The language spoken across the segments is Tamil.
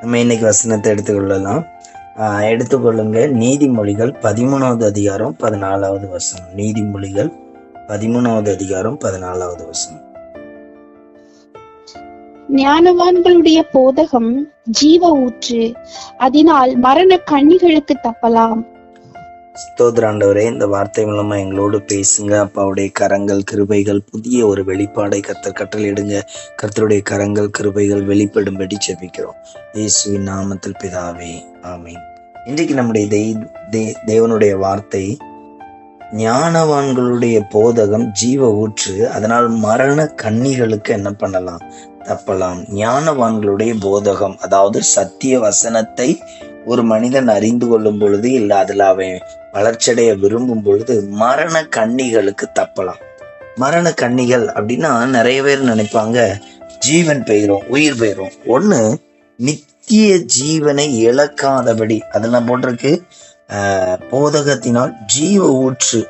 நம்ம இன்னைக்கு வசனத்தை எடுத்துக்கொள்ளலாம். ஆஹ் எடுத்துக்கொள்ளுங்க. நீதிமொழிகள் பதிமூணாவது அதிகாரம் பதினாலாவது வசனம். நீதிமொழிகள் பதிமூணாவது அதிகாரம் பதினாலாவது வசனம். ஞானவான்களுடைய போதகம் ஜீவ ஊற்று அதனால் மரண கண்ணிகளுக்கு தப்பலாம். ஸ்தோத்ராண்டவரே இந்த வார்த்தை மூலமா எங்களோடு பேசுங்க. அப்பாவுடைய கரங்கள் கிருபைகள் புதிய ஒரு வெளிப்பாடை கத்தர் கட்டளையிடுங்க கர்த்தருடைய கரங்கள் கிருபைகள் வெளிப்படும்படி செபிக்கிறோம் இயேசுவின் நாமத்தில் பிதாவே ஆமீன். இன்றைக்கு நம்முடைய தெய் தே- தேவனுடைய வார்த்தை ஞானவான்களுடைய போதகம் ஜீவ ஊற்று அதனால் மரண கன்னிகளுக்கு என்ன பண்ணலாம்? தப்பலாம். ஞானவான்களுடைய போதகம் அதாவது சத்திய வசனத்தை ஒரு மனிதன் அறிந்து கொள்ளும் பொழுது இல்ல அதுல அவன் வளர்ச்சியடைய விரும்பும் பொழுது மரண கன்னிகளுக்கு தப்பலாம். மரண கன்னிகள் அப்படின்னா நிறைய பேர் நினைப்பாங்க ஜீவன் பெயரும் உயிர் பெயரும். ஒண்ணு நித்திய ஜீவனை இழக்காதபடி. அதெல்லாம் போட்டிருக்கு? போதகத்தினால் ஜீவ ஊற்று.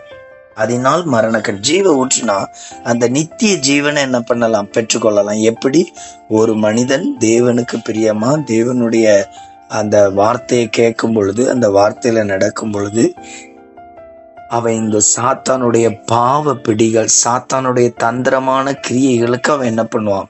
அதனால் மரணக்கண் ஜீவ ஊற்றுனா அந்த நித்திய ஜீவனை என்ன பண்ணலாம்? பெற்றுக்கொள்ளலாம். எப்படி? ஒரு மனிதன் தேவனுக்கு பிரியமா தேவனுடைய அந்த வார்த்தையை கேட்கும் பொழுது அந்த வார்த்தையில நடக்கும் பொழுது அவன் இந்த சாத்தானுடைய பாவ பிடிகள் சாத்தானுடைய தந்திரமான கிரியைகளுக்கு அவன் என்ன பண்ணுவான்?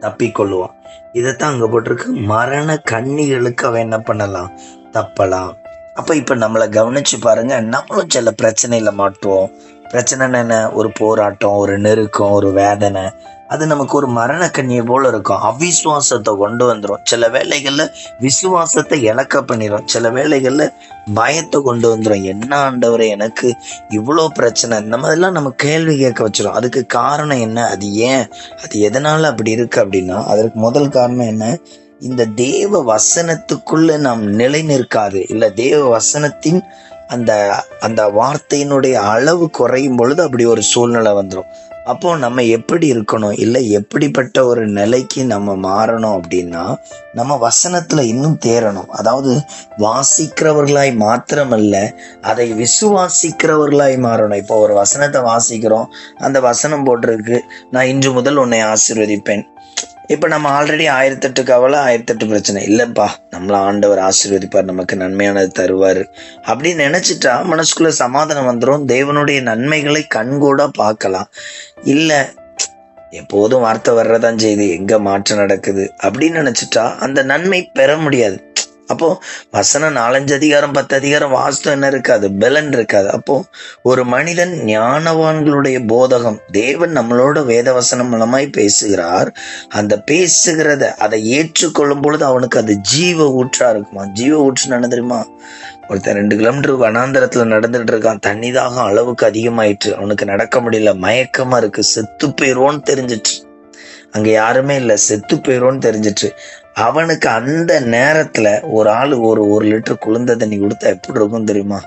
தப்பிக்கொள்ளுவான். இதைத்தான் அங்க போட்டிருக்கு. மரண கண்ணிகளுக்கு அவன் என்ன பண்ணலாம்? தப்பலாம். அப்ப இப்ப நம்மளை கவனிச்சு பாருங்க நம்மளும் சில பிரச்சனையில மாட்டுவோம். பிரச்சனைன்னு என்ன? ஒரு போராட்டம் ஒரு நெருக்கம் ஒரு வேதனை. அது நமக்கு ஒரு மரண கண்ணியை போல இருக்கும். அவிசுவாசத்தை கொண்டு வந்துடும் சில வேலைகளில் விசுவாசத்தை இழக்க பண்ணிடும் சில வேலைகளில் பயத்தை கொண்டு வந்துடும் என்ன ஆண்டவரை எனக்கு இவ்வளோ பிரச்சனை. இந்த மாதிரிலாம் நம்ம கேள்வி கேட்க வச்சிடும் அதுக்கு காரணம் என்ன? அது ஏன்? அது எதனால் அப்படி இருக்கு அப்படின்னா அதற்கு முதல் காரணம் என்ன? இந்த தேவ வசனத்துக்குள்ள நாம் நிலை நிற்காது. இல்லை தேவ வசனத்தின் அந்த அந்த வார்த்தையினுடைய அளவு குறையும் பொழுது அப்படி ஒரு சூழ்நிலை வந்துடும் அப்போ நம்ம எப்படி இருக்கணும்? இல்லை எப்படிப்பட்ட ஒரு நிலைக்கு நம்ம மாறணும் அப்படின்னா நம்ம வசனத்துல இன்னும் தேரணும் அதாவது வாசிக்கிறவர்களாய் மாத்திரமல்ல அதை விசுவாசிக்கிறவர்களாய் மாறணும். இப்போ ஒரு வசனத்தை வாசிக்கிறோம். அந்த வசனம் போட்டிருக்கு நான் இன்று முதல் உன்னை ஆசிர்வதிப்பேன். இப்போ நம்ம ஆல்ரெடி ஆயிரத்தெட்டு கவலை ஆயிரத்தெட்டு பிரச்சனை. இல்லைப்பா நம்மள ஆண்டவர் ஆசீர்வதிப்பார் நமக்கு நன்மையானது தருவார். அப்படின்னு நினைச்சிட்டா மனசுக்குள்ள சமாதானம் வந்துடும் தேவனுடைய நன்மைகளை கண்கூட பார்க்கலாம். இல்லை எப்போதும் வார்த்தை வர்றதான் செய்யுது எங்கே மாற்றம் நடக்குது? அப்படின்னு நினச்சிட்டா அந்த நன்மை பெற முடியாது. அப்போ வசனம் நாலஞ்சு அதிகாரம் பத்து அதிகாரம் வாஸ்து என்ன இருக்காது? பலன் இருக்காது. அப்போ ஒரு மனிதன் ஞானவான்களுடைய போதகம் தேவன் நம்மளோட வேத வசனம் மூலமாய் பேசுகிறார். அந்த பேசுகிறத அதை ஏற்றுக்கொள்ளும் பொழுது அவனுக்கு அது ஜீவ ஊற்றா இருக்குமா? ஜீவ ஊற்று என்ன தெரியுமா? ஒருத்தன் ரெண்டு கிலோமீட்டர் வனாந்தரத்துல நடந்துட்டு இருக்கான் தண்ணி தாகம் அளவுக்கு அதிகமாயிற்று. அவனுக்கு நடக்க முடியல. மயக்கமா இருக்கு. செத்து போயிரோன்னு தெரிஞ்சிட்டு அங்க யாருமே இல்லை. செத்து போயிரோன்னு தெரிஞ்சிட்டு அவனுக்கு அந்த நேரத்துல ஒரு ஆள் ஒரு ஒரு லிட்டர் குளிர்ந்த தண்ணி கொடுத்தா எப்படி இருக்கும் தெரியுமா?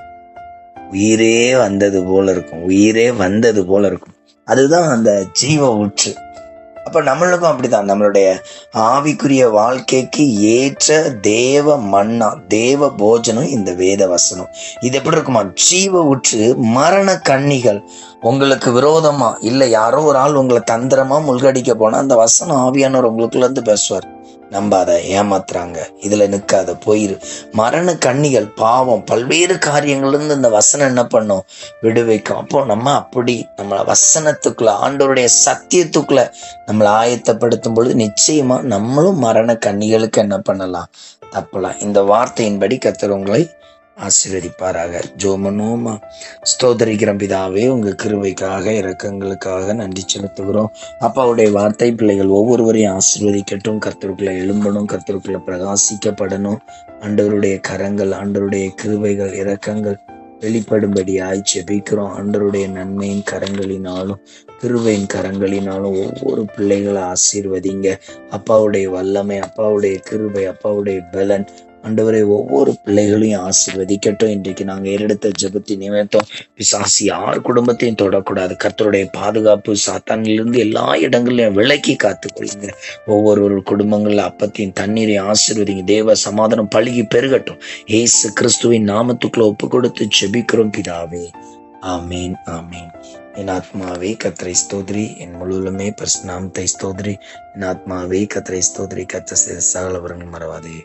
உயிரே வந்தது போல இருக்கும். உயிரே வந்தது போல இருக்கும். அதுதான் அந்த ஜீவ ஊற்று. அப்ப நம்மளுக்கும் அப்படிதான். நம்மளுடைய ஆவிக்குரிய வாழ்க்கைக்கு ஏற்ற தேவ மன்னா தேவ போஜனம் இந்த வேத வசனம். இது எப்படி இருக்குமா? ஜீவ உற்று மரண கன்னிகள் உங்களுக்கு விரோதமா? இல்ல யாரோ ஒரு ஆள் உங்களை தந்திரமா முழுகடிக்க போனா அந்த வசனம் ஆவியானவர் உங்களுக்குள்ள இருந்து பேசுவார். நம்பாத ஏமாத்துறாங்க. இதுல நிற்காத போயிரு. மரண கண்ணிகள் பாவம் பல்வேறு காரியங்கள்லேருந்து இந்த வசனம் என்ன பண்ணும்? விடுவிக்கும். அப்போ நம்ம அப்படி நம்மளை வசனத்துக்குள்ள ஆண்டோருடைய சத்தியத்துக்குள்ள நம்மளை ஆயத்தப்படுத்தும் பொழுது நிச்சயமா நம்மளும் மரண கண்ணிகளுக்கு என்ன பண்ணலாம்? தப்பலாம். இந்த வார்த்தையின்படி கத்துறவங்களை ஆசீர்வதிப்பாராக. ஜோமனோமா ஸ்தோதரிக்கிறோம் பிதாவே உங்க கிருவைக்காக இரக்கங்களுக்காக நன்றி செலுத்துகிறோம். அப்பாவுடைய வார்த்தை பிள்ளைகள் ஒவ்வொருவரையும் ஆசீர்வதிக்கட்டும். கர்த்தருக்குள்ள எழும்பணும் கர்த்தருக்குள்ள பிரகாசிக்கப்படணும். ஆண்டவருடைய கரங்கள் ஆண்டவருடைய கிருவைகள் இரக்கங்கள் வெளிப்படும்படியாய் ஜெபிக்கிறோம். ஆண்டருடைய நன்மையின் கரங்களினாலும் கிருவையின் கரங்களினாலும் ஒவ்வொரு பிள்ளைகளை ஆசீர்வதிங்க. அப்பாவுடைய வல்லமை அப்பாவுடைய கிருவை அப்பாவுடைய பலன் ஆண்டவரை ஒவ்வொரு பிள்ளைகளையும் ஆசீர்வதிக்கட்டும். இன்றைக்கு நாங்கள் ஏறெடுத்த ஜபத்தை நிமித்தம் பிசாசி யார் குடும்பத்தையும் தொடக்கூடாது. கர்த்தருடைய பாதுகாப்பு சாத்தானிலிருந்து எல்லா இடங்களையும் விலக்கி காத்துக்கொள்ளுங்க ஒவ்வொரு குடும்பங்களில் அப்பத்தையும் தண்ணீரையும் ஆசிர்வதிங்க. தேவ சமாதானம் பழுகி பெருகட்டும். ஏசு கிறிஸ்துவின் நாமத்துக்குள்ள ஒப்பு கொடுத்து ஜெபிக்கிறோம் பிதாவே. ஆமீன் ஆமீன். என் ஆத்மாவே கத்திரை ஸ்தோத்ரி. என் முழுவலுமே பரிசுநாமத்தை ஸ்தோத்ரி. என் ஆத்மாவே கத்திரை ஸ்தோத்ரி. கத்த சகல வரங்கள் மறவாதே.